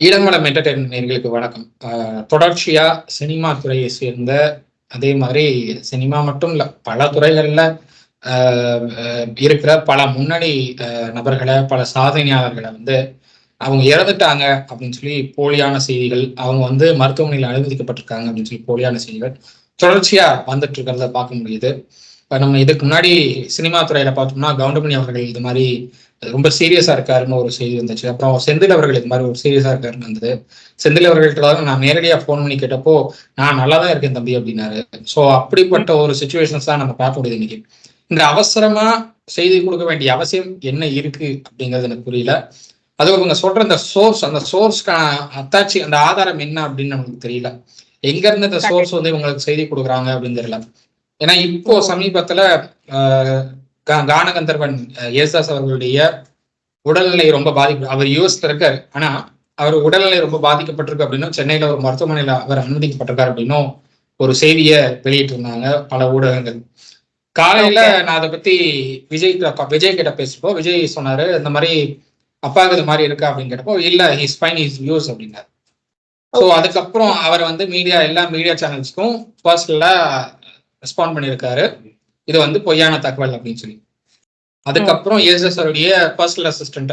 ஈழமலம் entertainment நேர்களுக்கு வணக்கம். தொடர்ச்சியா சினிமா துறையை சேர்ந்த அதே மாதிரி சினிமா மட்டும் இல்ல பல துறைகள்ல இருக்கிற பல முன்னணி நபர்களை பல சாதனையாளர்களை வந்து அவங்க இறந்துட்டாங்க அப்படின்னு சொல்லி போலியான செய்திகள் அவங்க வந்து மருத்துவமனையில் அனுமதிக்கப்பட்டிருக்காங்க அப்படின்னு சொல்லி போலியான செய்திகள் தொடர்ச்சியா வந்துட்டு இருக்கிறத பார்க்க முடியுது. நம்ம இதுக்கு முன்னாடி சினிமா துறையில பார்த்தோம்னா கவுண்டமணி அவர்கள் இது மாதிரி ரொம்ப சீரியஸா இருக்காருன்னு ஒரு செய்தி வந்துச்சு. அப்புறம் செந்தில் அவர்கள் இது மாதிரி ஒரு சீரியஸா இருக்காருன்னு வந்தது. செந்தில் அவர்கள்ட்ட நான் நேரடியா போன் பண்ணி கேட்டப்போ நான் நல்லா தான் இருக்கேன் தம்பி அப்படின்னாரு. ஸோ அப்படிப்பட்ட ஒரு சுச்சுவேஷன்ஸ் தான் நம்ம பார்க்க முடியுது இன்னைக்கு. இந்த அவசரமா செய்தி கொடுக்க வேண்டிய அவசியம் என்ன இருக்கு அப்படிங்கிறது எனக்கு புரியல. அது இவங்க சொல்ற அந்த சோர்ஸ் அந்த சோர்ஸ்க்கான அத்தாட்சி அந்த ஆதாரம் என்ன அப்படின்னு நமக்கு தெரியல. எங்க இருந்து இந்த சோர்ஸ் வந்து இவங்களுக்கு செய்தி கொடுக்குறாங்க அப்படின்னு தெரியல. ஏன்னா இப்போ சமீபத்துல கானகந்தர்வன் ஏசாஸ் அவர்களுடைய உடல்நிலை ரொம்ப பாதிப்பு அவர் யூஎஸ்ல இருக்காரு ஆனா அவர் உடல்நிலை ரொம்ப பாதிக்கப்பட்டிருக்கு அப்படின்னும் சென்னையில ஒரு மருத்துவமனையில அவர் அனுமதிக்கப்பட்டிருக்காரு அப்படின்னும் ஒரு செய்தியை வெளியிட்டு இருந்தாங்க பல ஊடகங்கள். காலையில நான் அதை பத்தி விஜய் விஜய் கிட்ட பேசுறப்போ விஜய் சொன்னாரு இந்த மாதிரி அப்பாவுக்கு இது மாதிரி இருக்கா அப்படின்னு கேட்டப்போ இல்ல ஹிஸ் ஃபைன் இஸ் வியூஸ் அப்படின்னாரு. ஸோ அதுக்கப்புறம் அவர் வந்து மீடியா எல்லா மீடியா சேனல்ஸ்க்கும் பர்சனலா ரெஸ்பாண்ட் பண்ணியிருக்காரு. இது வந்து பொய்யான தகவல் அப்படின்னு சொல்லி. அதுக்கப்புறம் ஏஎஸ்எஸ் அவருடைய பர்சனல் அசிஸ்டண்ட்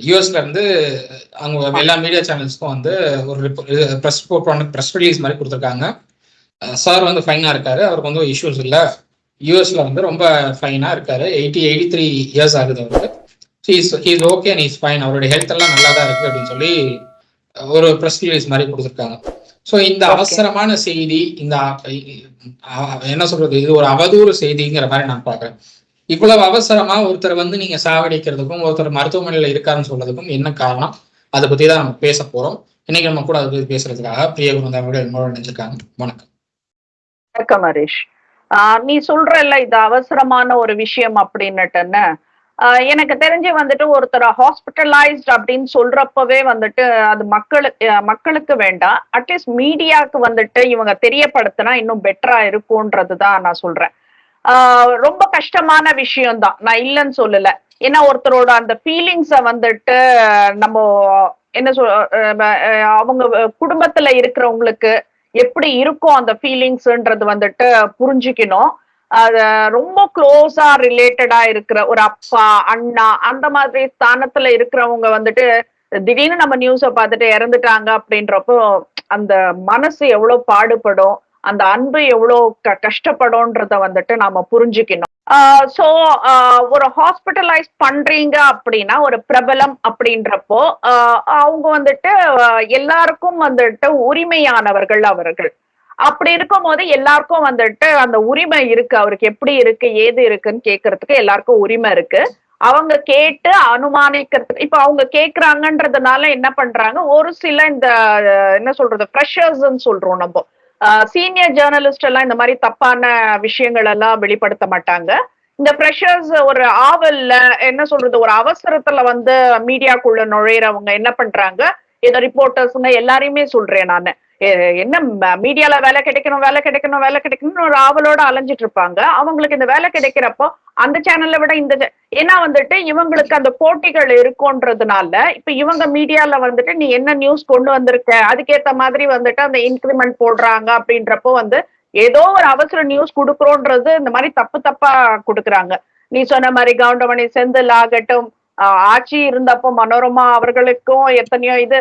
யூஎஸ்ல இருந்து அவங்க எல்லா மீடியா சேனல்ஸ்க்கும் வந்து ஒரு ப்ரெஸ் ப்ரெஸ் ரிலீஸ் மாதிரி கொடுத்துருக்காங்க. சார் வந்து ஃபைனா இருக்காரு. அவருக்கு வந்து இஷ்யூஸ் இல்லை. யூஎஸ்ல வந்து ரொம்ப ஃபைனா இருக்காரு. எயிட்டி எயிட்டி த்ரீ இயர்ஸ் ஆகுது அவருக்கு. Is he's okay and is fine அவருடைய ஹெல்த் எல்லாம் நல்லா தான் இருக்கு அப்படின்னு சொல்லி ஒரு ப்ரெஸ் ரிலீஸ் மாதிரி கொடுத்துருக்காங்க. ஸோ இந்த அவசரமான செய்தி இந்த என்ன சொல்றது இது ஒரு அவதூறு செய்திங்கிற மாதிரி நான் பாக்குறேன் இவ்வளவு அவசரமா ஒருத்தர் வந்து நீங்க சாவடிக்கிறதுக்கும் ஒருத்தர் மருத்துவமனையில இருக்காருன்னு சொல்றதுக்கும் என்ன காரணம்? அதை பத்தி தான் நம்ம பேச போறோம். இன்னைக்கு நம்ம கூட அதை பத்தி பேசுறதுக்காக பிரிய குருந்தவர்கள் என்னோட நினைச்சிருக்காங்க வணக்கம். வணக்கம் ஹரீஷ் நீ சொல்றல்ல இது அவசரமான ஒரு விஷயம் அப்படின்னுட்டுன்னு. எனக்கு தெரிஞ்சு வந்துட்டு ஒருத்தர் ஹாஸ்பிட்டலைஸ்ட் அப்படின்னு சொல்றப்பவே வந்துட்டு அது மக்களுக்கு மக்களுக்கு வேண்டாம். அட்லீஸ்ட் மீடியாவுக்கு வந்துட்டு இவங்க தெரியப்படுத்தினா இன்னும் பெட்டரா இருக்கும்ன்றது தான் நான் சொல்றேன். ரொம்ப கஷ்டமான விஷயம் தான் நான் இல்லைன்னு சொல்லல. ஏன்னா ஒருத்தரோட அந்த ஃபீலிங்ஸ வந்துட்டு நம்ம என்ன சொல் அவங்க குடும்பத்துல இருக்கிறவங்களுக்கு எப்படி இருக்கும் அந்த ஃபீலிங்ஸ்ன்றது வந்துட்டு புரிஞ்சுக்கணும். ரொம்ப க்ளோஸா ரிலேட்டடா இருக்கிற ஒரு அப்பா அண்ணா அந்த மாதிரி ஸ்தானத்துல இருக்கிறவங்க வந்துட்டு திடீர்னு நம்ம நியூஸ பார்த்துட்டு இறந்துட்டாங்க அப்படின்றப்போ அந்த மனசு எவ்வளவு பாடுபடும் அந்த அன்பு எவ்வளவு க கஷ்டப்படும்ன்றத வந்துட்டு நாம புரிஞ்சுக்கணும். சோ ஒரு ஹாஸ்பிட்டலைஸ் பண்றீங்க அப்படின்னா ஒரு பிரபலம் அப்படின்றப்போ அவங்க வந்துட்டு எல்லாருக்கும் வந்துட்டு உரிமையானவர்கள் அவர்கள். அப்படி இருக்கும் போது எல்லாருக்கும் வந்துட்டு அந்த உரிமை இருக்கு. அவருக்கு எப்படி இருக்கு ஏது இருக்குன்னு கேக்குறதுக்கு எல்லாருக்கும் உரிமை இருக்கு. அவங்க கேட்டு அனுமானிக்கிறதுக்கு இப்ப அவங்க கேக்குறாங்கன்றதுனால என்ன பண்றாங்க? ஒரு சில இந்த என்ன சொல்றது ஃப்ரெஷர்ஸ் சொல்றோம் நம்ம. சீனியர் ஜேர்னலிஸ்ட் எல்லாம் இந்த மாதிரி தப்பான விஷயங்கள் எல்லாம் வெளிப்படுத்த மாட்டாங்க. இந்த ஃப்ரெஷர்ஸ் ஒரு ஆவல்ல என்ன சொல்றது ஒரு அவசரத்துல வந்து மீடியாக்குள்ள நுழையிறவங்க என்ன பண்றாங்க? ஏதோ ரிப்போர்ட்டர்ஸுங்க எல்லாரையுமே சொல்றேன் நான். என்ன மீடியால வேலை கிடைக்கணும் வேலை கிடைக்கணும் வேலை கிடைக்கணும்னு ஒரு ஆவலோட அலைஞ்சிட்டு இருப்பாங்க. அவங்களுக்கு இந்த வேலை கிடைக்கிறப்போ அந்த சேனல்ல விட இந்த ஏன்னா வந்துட்டு இவங்களுக்கு அந்த போட்டிகள் இருக்கும்ன்றதுனால இப்ப இவங்க மீடியால வந்துட்டு நீ என்ன நியூஸ் கொண்டு வந்திருக்க? அதுக்கேத்த மாதிரி வந்துட்டு அந்த இன்க்ரிமெண்ட் போடுறாங்க அப்படின்றப்போ வந்து ஏதோ ஒரு அவசர நியூஸ் கொடுக்குறோன்றது இந்த மாதிரி தப்பு தப்பா கொடுக்குறாங்க. நீ சொன்ன மாதிரி கவுண்டமணி செந்தில் ஆகட்டும் ஆட்சி இருந்தப்போ மனோரமா அவர்களுக்கும் எத்தனையோ இது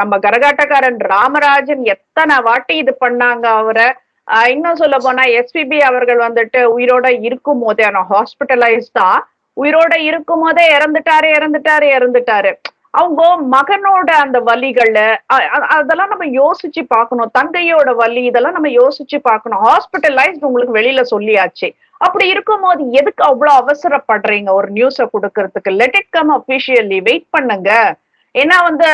நம்ம கரகாட்டக்காரன் ராமராஜன் எத்தனை வாட்டி இது பண்ணாங்க அவரை. இன்னும் சொல்ல போனா எஸ்பிபி அவர்கள் வந்துட்டு உயிரோட இருக்கும் போதே ஆனா ஹாஸ்பிட்டலைஸ் தான் உயிரோட இருக்கும் போதே இறந்துட்டாரு இறந்துட்டாரு இறந்துட்டாரு. அவங்க மகனோட அந்த வலிகள் அதெல்லாம் நம்ம யோசிச்சு பார்க்கணும். தங்கையோட வலி இதெல்லாம் நம்ம யோசிச்சு பார்க்கணும். ஹாஸ்பிட்டலைஸ்ட் உங்களுக்கு வெளியில சொல்லியாச்சு. அப்படி இருக்கும் போது எதுக்கு அவ்வளவு அவசரப்படுறீங்க? ஒரு நியூஸ கொடுக்கறதுக்கு. Let it come officially wait பண்ணுங்க. ஏன்னா வந்து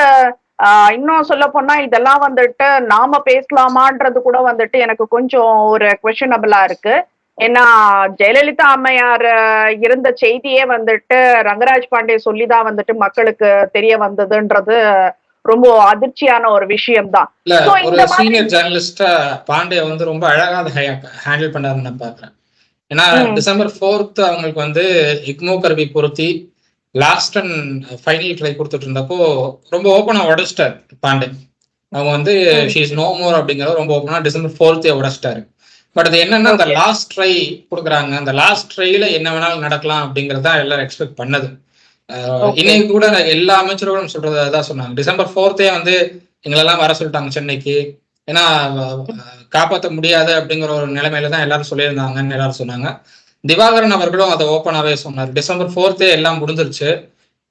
இன்னும் சொல்ல போனா இதெல்லாம் வந்துட்டு நாம பேசலாமான்றது கூட வந்துட்டு எனக்கு கொஞ்சம் ஒரு கொஷனபிளா இருக்கு. ஏன்னா ஜெயலலிதா அம்மையார் இருந்த செய்தியே வந்துட்டு ரங்கராஜ் பாண்டே சொல்லிதான் வந்துட்டு மக்களுக்கு தெரிய வந்ததுன்றது ரொம்ப அதிர்ச்சியான ஒரு விஷயம் தான் ஒரு சீனியர் ஜேர்னலிஸ்டா பாண்டே வந்து ரொம்ப அழகா ஹேண்டில் பண்ணாருன்னு நான் பாக்குறேன் ஏன்னா டிசம்பர் போர்த் அவங்களுக்கு வந்து இக்மோ கருவி பொருத்தி லாஸ்ட் அண்ட் ஃபைனல் ட்ரை கொடுத்துட்டு இருந்தப்போ ரொம்ப ஓப்பனா உடச்சிட்டாரு பாண்டே. அவங்க வந்து ம். ஷீஸ் நோ மோர் அப்படிங்கறத ரொம்ப ஓப்பனா டிசம்பர் ஃபோர்த்தே உடச்சிட்டாரு. பட் அது என்னன்னா அந்த. லாஸ்ட் ட்ரை கொடுக்குறாங்க. அந்த லாஸ்ட் ட்ரைல என்ன வேணாலும் நடக்கலாம் அப்படிங்கறத எல்லாரும் எக்ஸ்பெக்ட் பண்ணது. இன்னைக்கு கூட எல்லா அமைச்சர்களும் சொல்றது அதான் சொன்னாங்க. டிசம்பர் ஃபோர்த்தே வந்து எங்களெல்லாம் வர சொல்லிட்டாங்க சென்னைக்கு. ஏன்னா காப்பாற்ற முடியாது அப்படிங்கிற ஒரு நிலைமையில தான் எல்லாரும் சொல்லியிருந்தாங்கன்னு எல்லாரும் சொன்னாங்க. திவாகரன் அவர்களும் அதை ஓப்பனாவே சொன்னார். டிசம்பர் ஃபோர்த்தே எல்லாம் முடிஞ்சிருச்சு.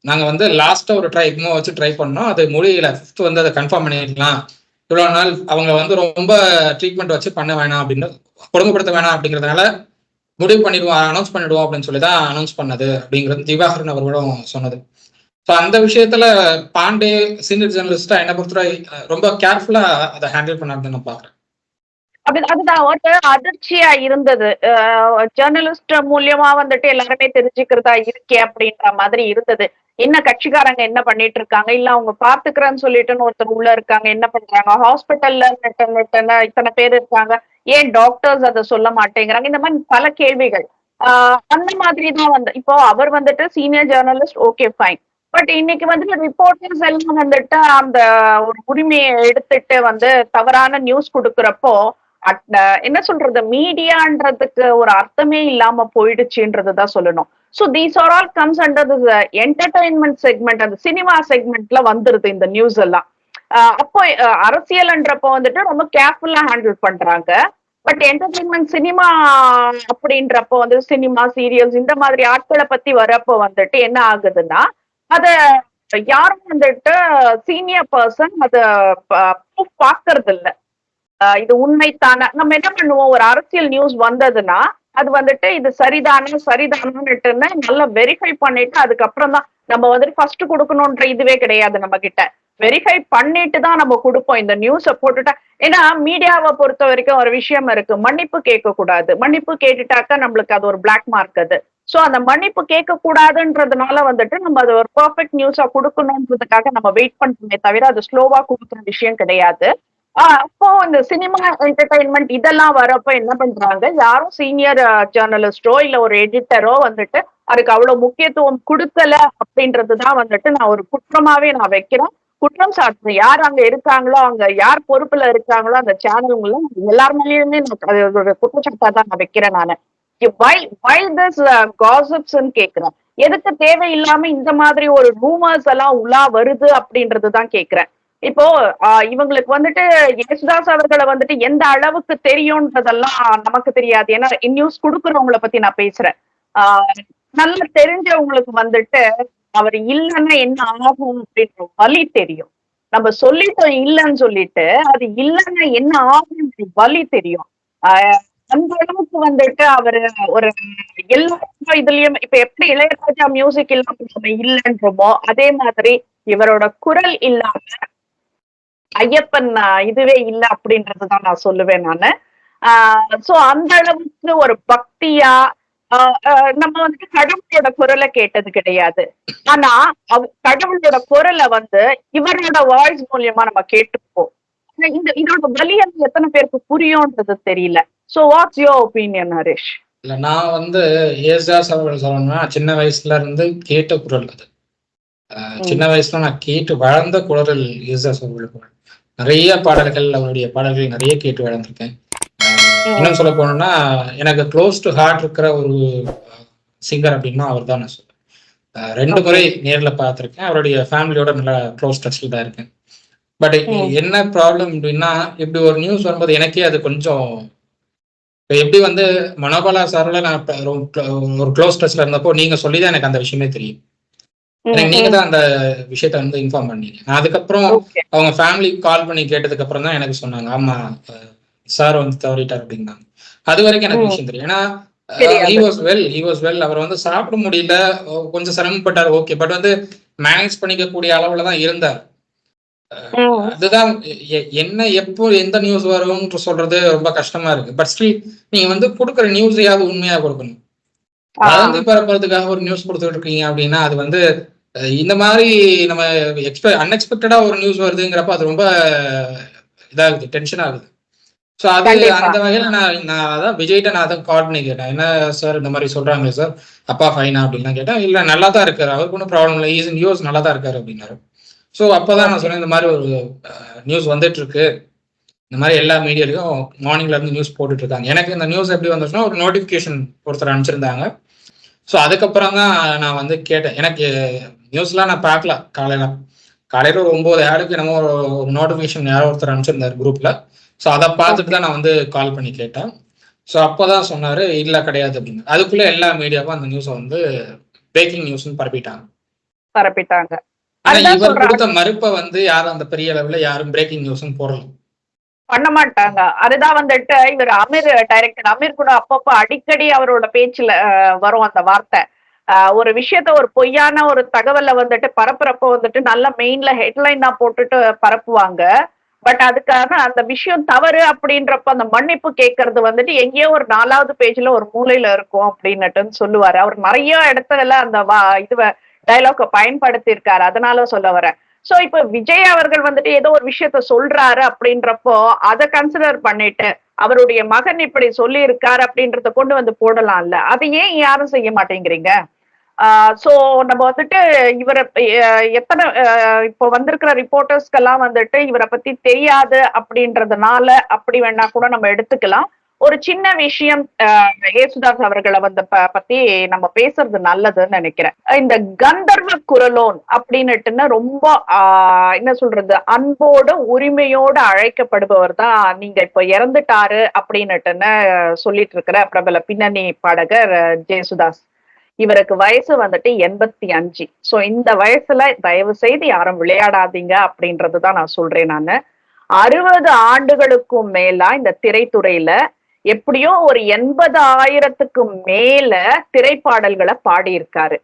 நாங்க வந்து லாஸ்டா ஒரு ட்ரை எக்மோ வச்சு ட்ரை பண்ணோம். அது முடியல ஃபிஃப்த் வந்து அதை கன்ஃபார்ம் பண்ணிடலாம். இவ்வளவு நாள் அவங்க வந்து ரொம்ப ட்ரீட்மெண்ட் வச்சு பண்ண வேணாம் அப்படின்னு கொடுமைப்படுத்த வேணாம் அப்படிங்கிறதுனால முடிவு பண்ணிடுவோம் அனௌன்ஸ் பண்ணிடுவோம் அப்படின்னு சொல்லி தான் அனௌன்ஸ் பண்ணது அப்படிங்கிறது திவாகரன் அவர்களும் சொன்னது. ஸோ அந்த விஷயத்துல பாண்டே சீனியர் ஜேர்னலிஸ்டா என்ன பொறுத்தவரை ரொம்ப கேர்ஃபுல்லா அதை ஹேண்டில் பண்ணாருன்னு நான் பாக்குறேன் அதுதான் ஒரு அதிர்ச்சியா இருந்தது. ஜேர்னலிஸ்ட் மூலியமா வந்துட்டு எல்லாருமே தெரிஞ்சுக்கிறதா இருக்கே அப்படின்ற மாதிரி இருந்தது. என்ன கட்சிக்காரங்க என்ன பண்ணிட்டு இருக்காங்க இல்ல அவங்க பாத்துக்கிறேன்னு சொல்லிட்டுன்னு ஒருத்தர் உள்ள இருக்காங்க. என்ன பண்றாங்க? ஹாஸ்பிட்டல்ல நெட்ட இத்தனை பேர் இருக்காங்க. ஏன் டாக்டர்ஸ் அதை சொல்ல மாட்டேங்கிறாங்க? இந்த மாதிரி பல கேள்விகள். ஆஹ் அந்த மாதிரி தான் வந்து இப்போ அவர் வந்துட்டு senior journalist okay fine but இன்னைக்கு வந்துட்டு ரிப்போர்ட்டர்ஸ் எல்லாம் வந்துட்டு அந்த ஒரு உரிமையை எடுத்துட்டு வந்து தவறான நியூஸ் கொடுக்கறப்போ அட்- என்ன சொல்றது? மீடியான்றதுக்கு ஒரு அர்த்தமே இல்லாம போயிடுச்சுன்றதுதான் சொல்லணும். So these are all comes under the entertainment segment அந்த சினிமா செக்மெண்ட்ல வந்துருது இந்த நியூஸ் எல்லாம். ஆஹ் அப்போ அரசியல்ன்றப்போ வந்துட்டு ரொம்ப கேர்ஃபுல்லா ஹேண்டில் பண்றாங்க. பட் என்டர்டைன்மெண்ட் சினிமா அப்படின்றப்போ வந்து சினிமா சீரியல்ஸ் இந்த மாதிரி ஆட்களை பத்தி வரப்போ வந்துட்டு என்ன ஆகுதுன்னா அத யாரும் வந்துட்டு சீனியர் பர்சன் அத ப்ரூஃப் பாக்குறது இல்ல இது உண்மைத்தான நம்ம என்ன பண்ணுவோம்? ஒரு அரசியல் நியூஸ் வந்ததுன்னா அது வந்துட்டு இது சரிதானே சரிதானன்னுட்டுன்னு நல்லா வெரிஃபை பண்ணிட்டு அதுக்கப்புறம் தான் நம்ம வந்துட்டு ஃபர்ஸ்ட் கொடுக்கணும்ன்ற இதுவே கிடையாது நம்ம கிட்ட வெரிஃபை பண்ணிட்டு தான் நம்ம கொடுப்போம் இந்த நியூஸை போட்டுட்டா. ஏன்னா மீடியாவை பொறுத்த வரைக்கும் ஒரு விஷயம் இருக்கு. மன்னிப்பு கேட்க கூடாது மன்னிப்பு கேட்டுட்டாக்கா நம்மளுக்கு அது ஒரு பிளாக் மார்க் அது. சோ அந்த மன்னிப்பு கேட்க கூடாதுன்றதுனால வந்துட்டு நம்ம அது ஒரு பெர்ஃபெக்ட் நியூஸா கொடுக்கணுன்றதுக்காக நம்ம வெயிட் பண்றோமே தவிர அது ஸ்லோவா கொடுக்குற விஷயம் கிடையாது. அப்போ இந்த சினிமா என்டர்டைன்மெண்ட் இதெல்லாம் வரப்ப என்ன பண்றாங்க? யாரும் சீனியர் ஜேர்னலிஸ்டோ இல்ல ஒரு எடிட்டரோ வந்துட்டு அதுக்கு அவ்வளவு முக்கியத்துவம் கொடுக்கல அப்படின்றதுதான் வந்துட்டு நான் ஒரு குற்றமாவே நான் வைக்கிறேன். குற்றம் சாட்டுறேன் யார் அங்க இருக்காங்களோ அங்க யார் பொறுப்புல இருக்காங்களோ அந்த சேனலுங்களும் எல்லார் மேலேயுமே நான் அது ஒரு குற்றச்சாட்டா தான் நான் வைக்கிறேன் நானு. வை வை காசிப்ஸ்ன்னு கேக்குறேன். எதுக்கு தேவையில்லாம இந்த மாதிரி ஒரு ரூமர்ஸ் எல்லாம் உலா வருது அப்படின்றது தான் கேக்குறேன். இப்போ ஆஹ் இவங்களுக்கு வந்துட்டு யேசுதாஸ் அவர்களை வந்துட்டு எந்த அளவுக்கு தெரியும்ன்றதெல்லாம் நமக்கு தெரியாது. ஏன்னா நியூஸ் கொடுக்குறவங்களை பத்தி நான் பேசுறேன். ஆஹ் நல்லா தெரிஞ்சவங்களுக்கு வந்துட்டு அவர் இல்லைன்னா என்ன ஆகும் அப்படின்ற வலி தெரியும். நம்ம சொல்லிட்டோம் இல்லைன்னு சொல்லிட்டு அது இல்லைன்னா என்ன ஆகும்ன்ற வலி தெரியும். ஆஹ் அந்த அளவுக்கு வந்துட்டு அவரு ஒரு எல்லா இதுலயும் இப்ப எப்படி இளையராஜா மியூசிக் இல்லாம நம்ம இல்லைன்றோமோ அதே மாதிரி இவரோட குரல் இல்லாம ஐயப்பன் ஆஹ் இதுவே இல்ல அப்படின்றதுதான் நான் சொல்லுவேன் நானு. சோ அந்த அளவுக்கு ஒரு பக்தியா ஆஹ் ஆஹ் நம்ம வந்துட்டு கடவுளோட குரலை கேட்டது கிடையாது. ஆனா கடவுளோட குரலை வந்து இவரோட வாய்ஸ் மூலியமா நம்ம கேட்டுப்போம். இந்த இதோட வலி வந்து எத்தனை பேருக்கு புரியும்ன்றது தெரியல. So what's your opinion Harish இல்ல நான் வந்து ஏசாஸ் அவர்கள் சொல்லணும்னா சின்ன வயசுல இருந்து கேட்ட குரல் அது. சின்ன வயசுல நான் கேட்டு வளர்ந்த குரல் ஏசாஸ் அவர்கள் குரல் நிறைய பாடல்கள் அவருடைய பாடல்கள் நிறைய கேட்டு வளர்ந்திருக்கேன். இன்னும் சொல்ல போனோம்னா எனக்கு க்ளோஸ் டு ஹார்ட் இருக்கிற ஒரு சிங்கர் அப்படின்னா அவர் தான் நான் சொல்லுவேன் ரெண்டு முறை நேர்ல பார்த்திருக்கேன். அவருடைய ஃபேமிலியோட நல்லா க்ளோஸ் டச்ல தான் இருக்கேன். பட். என்ன ப்ராப்ளம் அப்படின்னா இப்படி ஒரு நியூஸ் வரும்போது எனக்கே அது கொஞ்சம் இப்ப எப்படி வந்து மனோபாலா சாரோட நான் ஒரு க்ளோஸ் டச்ல இருந்தப்போ நீங்க சொல்லி தான் எனக்கு அந்த விஷயமே தெரியும். எனக்கு நீங்க தான் அந்த விஷயத்த வந்து இன்ஃபார்ம் பண்ணீங்க. நான் அதுக்கப்புறம் அவங்க ஃபேமிலி கால் பண்ணி கேட்டதுக்கு அப்புறம் தான் எனக்கு சொன்னாங்க. ஆமா சார் வந்து தவறிட்டார் அப்படின்னாங்க. அது வரைக்கும் எனக்கு. விஷயம் தெரியும். ஏன்னா. He was well he was well அவர் வந்து சாப்பிட முடியல. கொஞ்சம் சிரமப்பட்டார். ஓகே பட் வந்து மேனேஜ் பண்ணிக்க கூடிய அளவுல தான் இருந்தார். அதுதான் என்ன எப்போ எந்த நியூஸ் வரும்னு சொல்றது ரொம்ப கஷ்டமா இருக்கு. பட் ஸ்டில் நீங்க வந்து கொடுக்குற நியூஸையாவது உண்மையா கொடுக்கணும். வதந்தி பரப்புறதுக்காக ஒரு நியூஸ் கொடுத்துட்டு இருக்கீங்க அப்படின்னா அது வந்து இந்த மாதிரி நம்ம எக்ஸ்பெக்ட் அன்எக்ஸ்பெக்டடா ஒரு நியூஸ் வருதுங்கிறப்ப அது ரொம்ப இதாகுது டென்ஷன் ஆகுது. ஸோ அது. அந்த வகையில நான் நான் அதான் விஜய்கிட்ட நான் கால் பண்ணி கேட்டேன். என்ன சார் இந்த மாதிரி சொல்றாங்களே சார் அப்பா ஃபைனா அப்படின்லாம் கேட்டேன். இல்ல நல்லா தான் இருக்காரு. அவருக்கு ஒன்றும் ப்ராப்ளம் இல்லை. ஈஸ் யூஸ் நல்லா தான் இருக்காரு அப்படின்னாரு. ஸோ அப்பதான் நான் சொன்னேன் இந்த மாதிரி ஒரு நியூஸ் வந்துட்டு இருக்கு இந்த மாதிரி எல்லா மீடியாலையும் மார்னிங்ல இருந்து நியூஸ் போட்டுட்டு இருக்காங்க எனக்கு இந்த நியூஸ் எப்படி வந்துச்சுன்னா ஒரு நோட்டிஃபிகேஷன் ஒருத்தர் அனுப்பிச்சிருந்தாங்க. ஸோ அதுக்கப்புறம் தான் நான் வந்து கேட்டேன். எனக்கு நியூஸ்லாம் நான் பார்க்கல. காலையில காலையில ஒரு ஒன்பது ஆளுக்கு என்னமோ ஒரு நோட்டிஃபிகேஷன் யாரோ ஒருத்தர் அனுப்பிச்சிருந்தாரு குரூப்ல ஸோ அதை பார்த்துட்டு தான் நான் வந்து கால் பண்ணி கேட்டேன். ஸோ அப்போதான் சொன்னாரு இல்ல கிடையாது அப்படின்னு. அதுக்குள்ள எல்லா மீடியாவும் அந்த நியூஸை வந்து பிரேக்கிங் நியூஸ்னு பரப்பிட்டாங்க. பரப்பிட்டாங்க. ஆனா இவர். கொடுத்த மறுப்பை வந்து யாரும் அந்த பெரிய அளவுல யாரும் பிரேக்கிங் நியூஸ்னு போடல. பண்ண மாட்டாங்க. அதுதான் வந்துட்டு இவர் அமீர் டைரக்டர் அமீர் கூட அப்பப்போ அடிக்கடி அவரோட பேச்சுல வரும் அந்த வார்த்தை. ஒரு விஷயத்த ஒரு பொய்யான ஒரு தகவலை வந்துட்டு பரப்புறப்ப வந்துட்டு நல்ல மெயின்ல ஹெட்லைனா போட்டுட்டு பரப்புவாங்க. பட் அதுக்காக அந்த விஷயம் தவறு அப்படின்றப்ப அந்த மன்னிப்பு கேட்கறது வந்துட்டு எங்கேயோ ஒரு நாலாவது பேஜ்ல ஒரு மூலையில இருக்கும் அப்படின்னுட்டுன்னு சொல்லுவாரு. அவர் நிறைய இடத்துல அந்த வா இதுவ டைலாக பயன்படுத்தி இருக்காரு அதனால சொல்ல வரேன். சோ இப்ப விஜய் அவர்கள் வந்துட்டு ஏதோ ஒரு விஷயத்த சொல்றாரு அப்படின்றப்போ அதை கன்சிடர் பண்ணிட்டு அவருடைய மகன் இப்படி சொல்லி இருக்காரு அப்படின்றத கொண்டு வந்து போடலாம்ல. அதை ஏன் யாரும் செய்ய மாட்டேங்கிறீங்க? சோ நம்ம வந்துட்டு இவரை எத்தனை இப்போ வந்திருக்கிற ரிப்போர்ட்டர்ஸ்க்கெல்லாம் வந்துட்டு இவரை பத்தி தெரியாது அப்படின்றதுனால அப்படி வேணா கூட நம்ம எடுத்துக்கலாம். ஒரு சின்ன விஷயம் யேசுதாஸ் ஏசுதாஸ் அவர்களை வந்து ப- பத்தி நம்ம பேசுறது நல்லதுன்னு நினைக்கிறேன். இந்த கந்தர்வ குரலோன் அப்படின்னுட்டுன்னு ரொம்ப என்ன சொல்றது அன்போடு உரிமையோடு அழைக்கப்படுபவர் தான் நீங்க இப்ப இறந்துட்டாரு அப்படின்னுட்டுன்னு சொல்லிட்டு இருக்கிற பிரபல பின்னணி பாடகர் ஜெயசுதாஸ் இவருக்கு வயசு வந்துட்டு எண்பத்தி அஞ்சு. சோ இந்த வயசுல தயவு செய்து யாரும் விளையாடாதீங்க அப்படின்றது தான் நான் சொல்றேன் நானு. அறுபது ஆண்டுகளுக்கும் மேலா இந்த திரைத்துறையில எப்படியும் ஒரு எண்பது ஆயிரத்துக்கும் மேல திரைப்பாடல்களை பாடியிருக்காரு.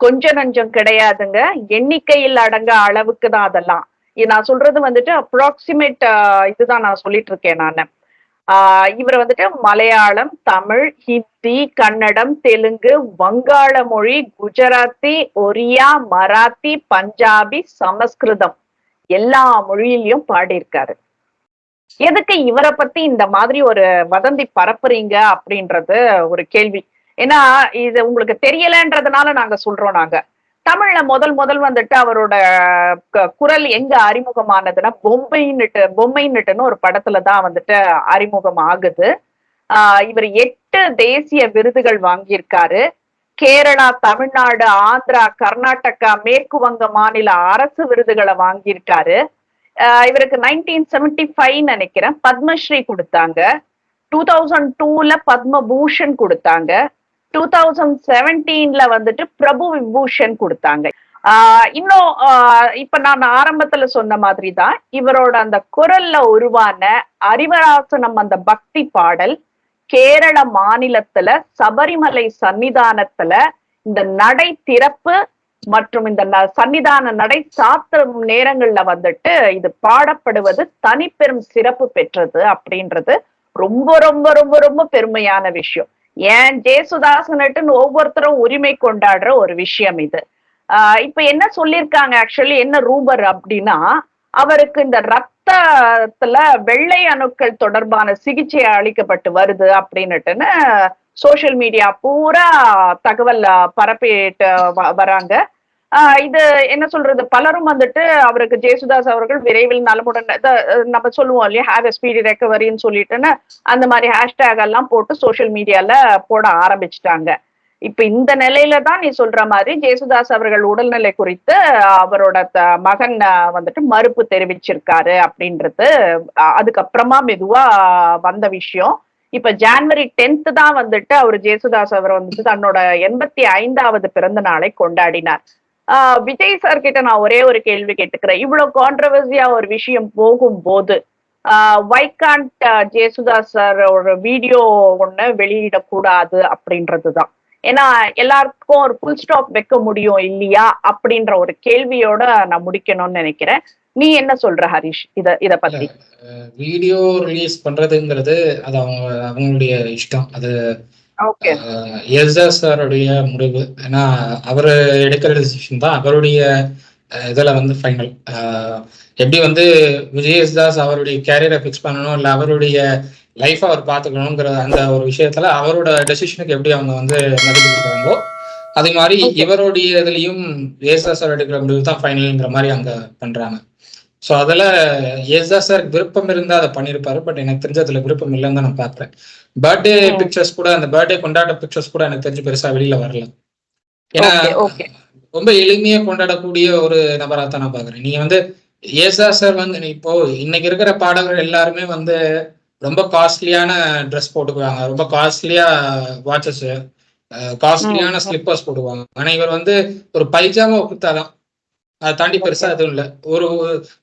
கொஞ்ச நஞ்சம் கிடையாதுங்க. எண்ணிக்கையில் அடங்க அளவுக்கு தான் அதெல்லாம். நான் சொல்றது வந்துட்டு அப்ராக்சிமேட் இதுதான் நான் சொல்லிட்டு இருக்கேன் நான். இவர் வந்துட்டு மலையாளம் தமிழ் ஹிந்தி கன்னடம் தெலுங்கு வங்காள மொழி குஜராத்தி ஒரியா மராத்தி பஞ்சாபி சமஸ்கிருதம் எல்லா மொழியிலையும் பாடியிருக்காரு. எதுக்கு இவரை பத்தி இந்த மாதிரி ஒரு வதந்தி பரப்புறீங்க அப்படின்றது ஒரு கேள்வி. ஏன்னா இது உங்களுக்கு தெரியலன்றதுனால நாங்க சொல்றோம் நாங்க. தமிழ்ல முதல் முதல் வந்துட்டு அவரோட குரல் எங்க அறிமுகமானதுன்னா பொம்மைன்னுட்டு பொம்மைன்னுட்டுன்னு ஒரு படத்துல தான் வந்துட்டு அறிமுகம் ஆகுது. ஆஹ் இவர் எட்டு தேசிய விருதுகள் வாங்கியிருக்காரு. கேரளா தமிழ்நாடு ஆந்திரா கர்நாடகா மேற்கு வங்க மாநில அரசு விருதுகளை வாங்கியிருக்காரு. ஆஹ் இவருக்கு நைன்டீன் செவன்டி ஃபைவ் நினைக்கிறேன். பத்மஸ்ரீ கொடுத்தாங்க. டூ தௌசண்ட் டூல பத்மபூஷன் கொடுத்தாங்க. டூ தௌசண்ட் செவன்டீன்ல வந்துட்டு பிரபு விபூஷன் கொடுத்தாங்க. ஆஹ் இன்னும் ஆஹ் இப்ப நான் ஆரம்பத்துல சொன்ன மாதிரி தான் இவரோட அந்த குரல்ல உருவான அறிவராசனம் அந்த பக்தி பாடல் கேரள மாநிலத்துல சபரிமலை சன்னிதானத்துல இந்த நடை திறப்பு மற்றும் இந்த ந- சன்னிதான நடை சாத்திரம் நேரங்கள்ல வந்துட்டு இது பாடப்படுவது தனிப்பெரும் சிறப்பு பெற்றது அப்படின்றது ரொம்ப ரொம்ப ரொம்ப ரொம்ப பெருமையான விஷயம். ஏன் ஜேசுதாசன்ட்டுன்னு ஒவ்வொருத்தரும் உரிமை கொண்டாடுற ஒரு விஷயம் இது. ஆஹ் இப்ப என்ன சொல்லியிருக்காங்க ஆக்சுவலி என்ன ரூபர் அப்படின்னா அவருக்கு இந்த ரத்தத்துல வெள்ளை அணுக்கள் தொடர்பான சிகிச்சை அளிக்கப்பட்டு வருது அப்படின்னுட்டுன்னு சோசியல் மீடியா பூரா தகவல் பரப்பிட்டு வ- வராங்க. இது என்ன சொல்றது? பலரும் வந்துட்டு அவருக்கு ஜேசுதாஸ் அவர்கள் விரைவில் நலமுடன் நம்ம சொல்லுவோம் இல்லையா? ஹேவ் எ ஸ்பீடி ரெக்கவரின்னு சொல்லிட்டுன்னு அந்த மாதிரி ஹேஷ்டேக் எல்லாம் போட்டு சோசியல் மீடியால போட ஆரம்பிச்சிட்டாங்க. இப்ப இந்த நிலையில தான் நீ சொல்ற மாதிரி ஜேசுதாஸ் அவர்கள் உடல்நிலை குறித்து அவரோட த- மகன் வந்துட்டு மறுப்பு தெரிவிச்சிருக்காரு அப்படின்றது அதுக்கப்புறமா மெதுவா வந்த விஷயம். இப்ப ஜான்வரி டென்த் தான் வந்துட்டு அவர் ஜேசுதாஸ் அவர் வந்துட்டு தன்னோட எண்பத்தி ஐந்தாவது பிறந்த நாளை கொண்டாடினார். விஜய் சார் கிட்ட நான் ஒரே ஒரு கேள்வி கேட்டுக்கிறேன். இவ்வளவு கான்ட்ரவர்சியா ஒரு விஷயம் போகும்போது வைகாண்ட் ஜேசுதாஸ் சார் ஒரு வீடியோ ஒண்ணு வெளியிடக்கூடாது அப்படின்றதுதான். ஏன்னா எல்லாருக்கும் ஒரு புல் ஸ்டாப் வைக்க முடியும் இல்லையா அப்படின்ற ஒரு கேள்வியோட நான் முடிக்கணும்னு நினைக்கிறேன். நீ என்ன சொல்ற ஹரிஷ்? இத இத பத்தி. வீடியோ ரிலீஸ் பண்றதுங்கிறது அது அவங்க அவங்களுடைய இஷ்டம். அது எஸ்எஸ் சாருடைய முடிவு ஏன்னா அவர் எடுக்கிற டிசிஷன் தான் அவருடைய இதுல வந்து ஃபைனல் எப்படி வந்து விஜய் எஸ்தாஸ் அவருடைய கேரியரை ஃபிக்ஸ் பண்ணணும் இல்லை அவருடைய லைஃப் அவர் பார்த்துக்கணுங்கிற அந்த ஒரு விஷயத்துல அவரோட டெசிஷனுக்கு எப்படி அவங்க வந்து மதிப்பு கொடுக்குறாங்களோ அதே மாதிரி. இவருடைய இதுலயும் ஏசா சார் எடுக்கிற முடிவு தான் ஃபைனல்ங்கிற மாதிரி அங்க பண்றாங்க. ஸோ அதுல ஏசா சார் விருப்பம் இருந்தா அதை பண்ணியிருப்பாரு பட் எனக்கு தெரிஞ்ச அதுல விருப்பம் இல்லைன்னு தான் நான் பாக்குறேன் பர்த்டே. பிக்சர்ஸ் கூட அந்த பர்த்டே கொண்டாட்ட பிக்சர்ஸ் கூட எனக்கு தெரிஞ்சு பெருசா வெளியில வரல. ஏன்னா ரொம்ப எளிமையா கொண்டாடக்கூடிய ஒரு நபரா தான் நான் பாக்குறேன் நீங்க வந்து ஏசா சார் வந்து இப்போ இன்னைக்கு இருக்கிற பாடகர்கள் எல்லாருமே வந்து ரொம்ப காஸ்ட்லியான ட்ரெஸ் போட்டுக்குவாங்க. ரொம்ப காஸ்ட்லியா வாட்சஸ் காஸ்ட்லியான. ஸ்லிப்பர்ஸ் போடுவாங்க ஆனா இவர் வந்து ஒரு பைஜாமா கொடுத்தாதான். அதை தாண்டி பெருசா எதுவும் இல்லை. ஒரு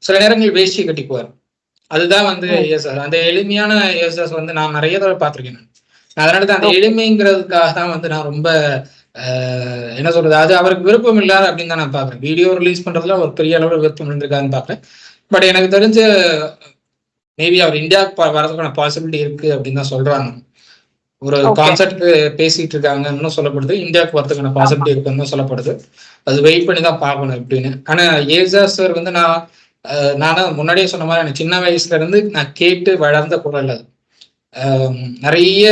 சில நேரங்கள் வேஷ்டி கட்டிக்குவார். அதுதான் வந்து ம். ஏசாஸ் அந்த எளிமையான ஏசாஸ் வந்து நான் நிறைய தடவை பார்த்திருக்கேன் நான். அதனால தான் அந்த. எளிமைங்கிறதுக்காக தான் வந்து நான் ரொம்ப என்ன சொல்றது அது அவருக்கு விருப்பம் இல்லாத அப்படின்னு தான் நான் பாக்குறேன் வீடியோ ரிலீஸ் பண்றதுல ஒரு பெரிய அளவில் விருப்பம் இருந்திருக்காதுன்னு பாக்குறேன் பட் எனக்கு தெரிஞ்ச மேபி அவர் இந்தியாவுக்கு வரதுக்கான பாசிபிலிட்டி இருக்கு அப்படின்னு தான் சொல்றாங்க. ஒரு. கான்செப்ட் பேசிட்டு இருக்காங்கன்னு சொல்லப்படுது. இந்தியாவுக்கு வரதுக்கான பாசிபிலிட்டி இருக்குன்னு சொல்லப்படுது. அது வெயிட் பண்ணி தான் பார்க்கணும் எப்படின்னு ஆனா ஏஜா சார் வந்து நான் நான் முன்னாடியே சொன்ன மாதிரி எனக்கு சின்ன வயசுல இருந்து நான் கேட்டு வளர்ந்த குரல் அது. நிறைய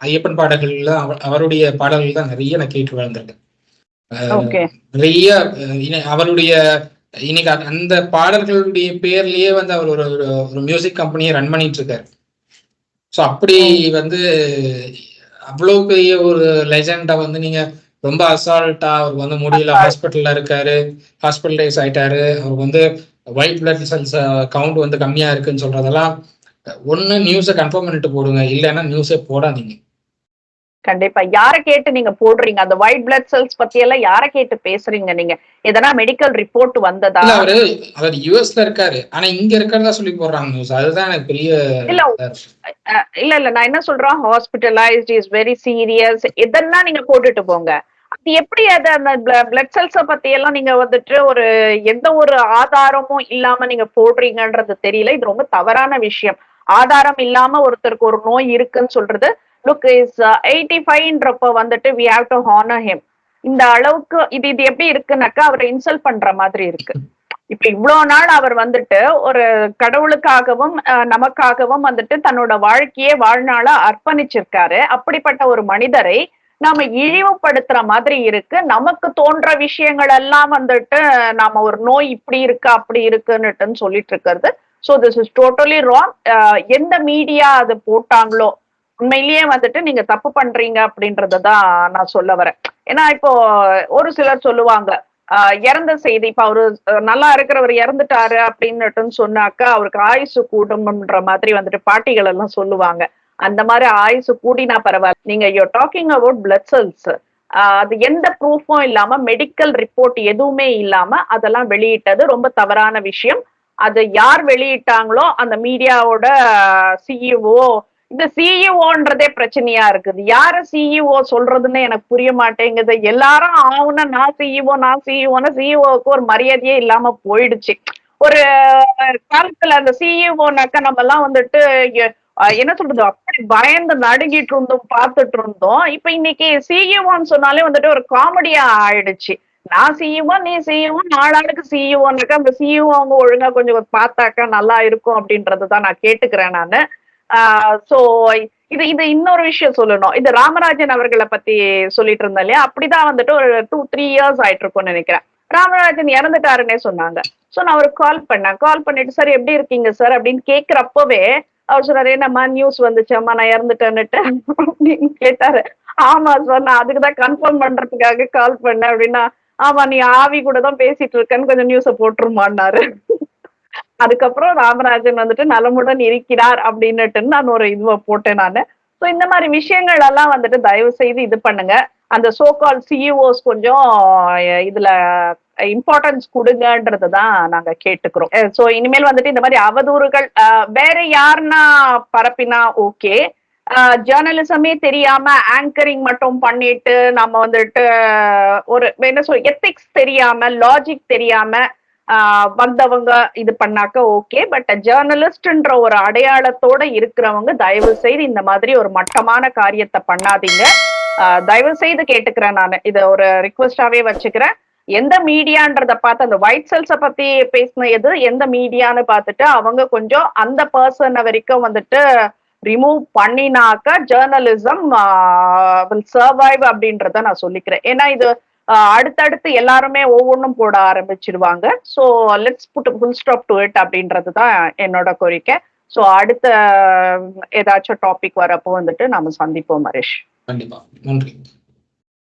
ஐயப்பன் பாடல்கள்ல அவ- அவருடைய பாடல்கள் தான் நிறைய நான் கேட்டு வளர்ந்திருக்கேன். நிறைய அவருடைய இன்னைக்கு அந்த- பாடல்களுடைய பேர்லயே வந்து அவர் ஒரு- ஒரு மியூசிக் கம்பெனியை ரன் பண்ணிட்டு இருக்காரு. ஸோ அப்படி வந்து அவ்வளவு பெரிய ஒரு லெஜெண்டா வந்து நீங்க ரொம்ப அசால்ட்டா அவருக்கு வந்து முடியல. ஹாஸ்பிட்டல்ல இருக்காரு. ஹாஸ்பிட்டலைஸ் ஆயிட்டாரு. அவருக்கு வந்து ஒயிட் பிளட் செல்ஸ் கவுண்ட் வந்து கம்மியா இருக்குன்னு சொல்றதெல்லாம் ஒண்ணு நியூஸை கன்ஃபார்ம் பண்ணிட்டு போடுங்க. இல்லைன்னா நியூஸே போடாதீங்க. கண்டிப்பா. யார கேட்டு நீங்க போடுறீங்க? அந்த ஒயிட் பிளட் செல்ஸ் பத்தி எல்லாம் யார கேட்டு பேசுறீங்க நீங்க? எதனா மெடிக்கல் ரிப்போர்ட் வந்ததா? அவரு அவர் யூஎஸ்ல இருக்காரு. ஆனா இங்க இருக்கிறதா சொல்லி போடுறாங்க. நியூஸ் அதுதான் எனக்கு பெரிய இல்ல இல்ல இல்ல. நான் என்ன சொல்றேன்? ஹாஸ்பிட்டலைஸ்ட் இஸ் வெரி சீரியஸ் இதெல்லாம் நீங்க போட்டுட்டு போங்க. அது எப்படி அது அந்த பிளட் செல்ஸ பத்தி எல்லாம் நீங்க வந்துட்டு ஒரு எந்த ஒரு ஆதாரமும் இல்லாம நீங்க போடுறீங்கன்றது தெரியல. இது ரொம்ப தவறான விஷயம். ஆதாரம் இல்லாம ஒருத்தருக்கு ஒரு நோய் இருக்குன்னு சொல்றது லுக் இஸ் எயிட்டி ஃபைவ்ன்றப்ப வந்துட்டு we have to honour him இந்த அளவுக்கு இது இது எப்படி இருக்குனாக்கா அவரை இன்சல்ட் பண்ற மாதிரி இருக்கு. இப்ப இவ்வளவு நாள் அவர் வந்துட்டு ஒரு கடவுளுக்காகவும் நமக்காகவும் வந்துட்டு தன்னோட வாழ்க்கையே வாழ்நாளா அர்ப்பணிச்சிருக்காரு. அப்படிப்பட்ட ஒரு மனிதரை நாம இழிவுபடுத்துற மாதிரி இருக்கு. நமக்கு தோன்ற விஷயங்கள் எல்லாம் வந்துட்டு நாம ஒரு நோய் இப்படி இருக்கு அப்படி இருக்குன்னுட்டுன்னு சொல்லிட்டு இருக்கிறது. So this is totally wrong எந்த மீடியா அது போட்டாங்களோ உண்மையிலேயே வந்துட்டு நீங்க தப்பு பண்றீங்க அப்படின்றதான் நான் சொல்ல வரேன். ஏன்னா இப்போ ஒரு சிலர் சொல்லுவாங்க ஆஹ் இறந்த செய்தி இப்ப அவரு நல்லா இருக்கிறவர் இறந்துட்டாரு அப்படின்னுட்டுன்னு சொன்னாக்கா அவருக்கு ஆயுசு கூடும்ன்ற மாதிரி வந்துட்டு பாட்டிகள் எல்லாம் சொல்லுவாங்க. அந்த மாதிரி ஆயுசு கூடினா பரவாயில்ல. நீங்க you talking about blood cells அது எந்த ப்ரூஃபும் இல்லாம மெடிக்கல் ரிப்போர்ட் எதுவுமே இல்லாம அதெல்லாம் வெளியிட்டது ரொம்ப தவறான விஷயம். அது யார் வெளியிட்டாங்களோ அந்த மீடியாவோட சிஇஓ இந்த சிஇஓன்றதே பிரச்சனையா இருக்குது யார சிஇஓ சொல்றதுன்னு எனக்கு புரிய மாட்டேங்குது எல்லாரும் ஆகுன்னா நான் சிஇஓ நான் சிஇஓன்னு சிஇஓக்கு ஒரு மரியாதையே இல்லாம போயிடுச்சு ஒரு காலத்துல அந்த சிஇஓனாக்க நம்ம எல்லாம் வந்துட்டு என்ன சொல்றது அப்படி பயந்து நடுங்கிட்டு இருந்தோம் பார்த்துட்டு இருந்தோம் இப்ப இன்னைக்கு சிஇஓன்னு சொன்னாலே வந்துட்டு ஒரு காமெடியா ஆயிடுச்சு நான் சிஇஓ நீ சிஇஓ நாளாளுக்கு சிஇஓனாக்கா அந்த சிஇஓ அவங்க ஒழுங்கா கொஞ்சம் பார்த்தாக்கா நல்லா இருக்கும் அப்படின்றதுதான் நான் கேட்டுக்கிறேன் நானு சோ இது இது இன்னொரு விஷயம் சொல்லணும். இது ராமராஜன் அவர்களை பத்தி சொல்லிட்டு இருந்தேன் இல்லையா? அப்படிதான் வந்துட்டு ஒரு டூ த்ரீ இயர்ஸ் ஆயிட்டு இருக்கும்னு நினைக்கிறேன். ராமராஜன் இறந்துட்டாருன்னே சொன்னாங்க. சோ நான் அவருக்கு கால் பண்ணேன். கால் பண்ணிட்டு சார் எப்படி இருக்கீங்க சார்? அப்படின்னு கேக்குறப்பவே அவர் சொன்னாரு என்னம்மா நியூஸ் வந்துச்சம்மா நான் இறந்துட்டேன்னுட்டு அப்படின்னு கேட்டாரு. ஆமா சார் நான் அதுக்குதான் கன்ஃபார்ம் பண்றதுக்காக கால் பண்ணேன் அப்படின்னா ஆமா நீ ஆவி கூட தான் பேசிட்டு இருக்கேன்னு கொஞ்சம் நியூஸ போட்டுருமான்னாரு. அதுக்கப்புறம் ராமராஜன் வந்துட்டு நலமுடன் இருக்கிறார் அப்படின்னுட்டு நான் ஒரு இதுவை போட்டேன் நானு. ஸோ இந்த மாதிரி விஷயங்கள் எல்லாம் வந்துட்டு தயவு செய்து இது பண்ணுங்க. அந்த சோகால் சிஇஓஸ் கொஞ்சம் இதுல இம்பார்ட்டன்ஸ் கொடுங்கன்றது தான் நாங்க கேட்டுக்கிறோம். ஸோ இனிமேல் வந்துட்டு இந்த மாதிரி அவதூறுகள் வேற யாருன்னா பரப்பினா ஓகே ஜேர்னலிசமே தெரியாம ஆங்கரிங் மட்டும் பண்ணிட்டு நம்ம வந்துட்டு ஒரு என்ன சொல் எத்திக்ஸ் தெரியாம லாஜிக் தெரியாம வந்தவங்க இது பண்ணாக்க ஓகே பட் ஜேர்னலிஸ்ட்ன்ற ஒரு அடையாளத்தோட இருக்கிறவங்க தயவு செய்து இந்த மாதிரி ஒரு மட்டமான காரியத்தை பண்ணாதீங்க. ஆஹ் தயவு செய்து கேட்டுக்கிறேன் நான். இதை ஒரு ரிக்வஸ்டாவே வச்சுக்கிறேன். எந்த மீடியான்றத பார்த்து அந்த ஒயிட் செல்ஸ பத்தி பேசின எது எந்த மீடியான்னு பார்த்துட்டு அவங்க கொஞ்சம் அந்த பர்சனை வரைக்கும் வந்துட்டு ரிமூவ் பண்ணினாக்க ஜேர்னலிசம் வில் சர்வைவ் அப்படின்றத நான் சொல்லிக்கிறேன். ஏன்னா இது அடுத்தடுத்து எல்லாருமே ஒவ்வொன்றும் போட ஆரம்பிச்சிருவாங்க. So let's put full stop to it அப்படின்றது தான் என்னோட கோரிக்கை. ஸோ அடுத்த ஏதாச்சும் டாபிக் வரப்போ வந்துட்டு நம்ம சந்திப்போம் மரேஷ் கண்டிப்பா. நன்றி.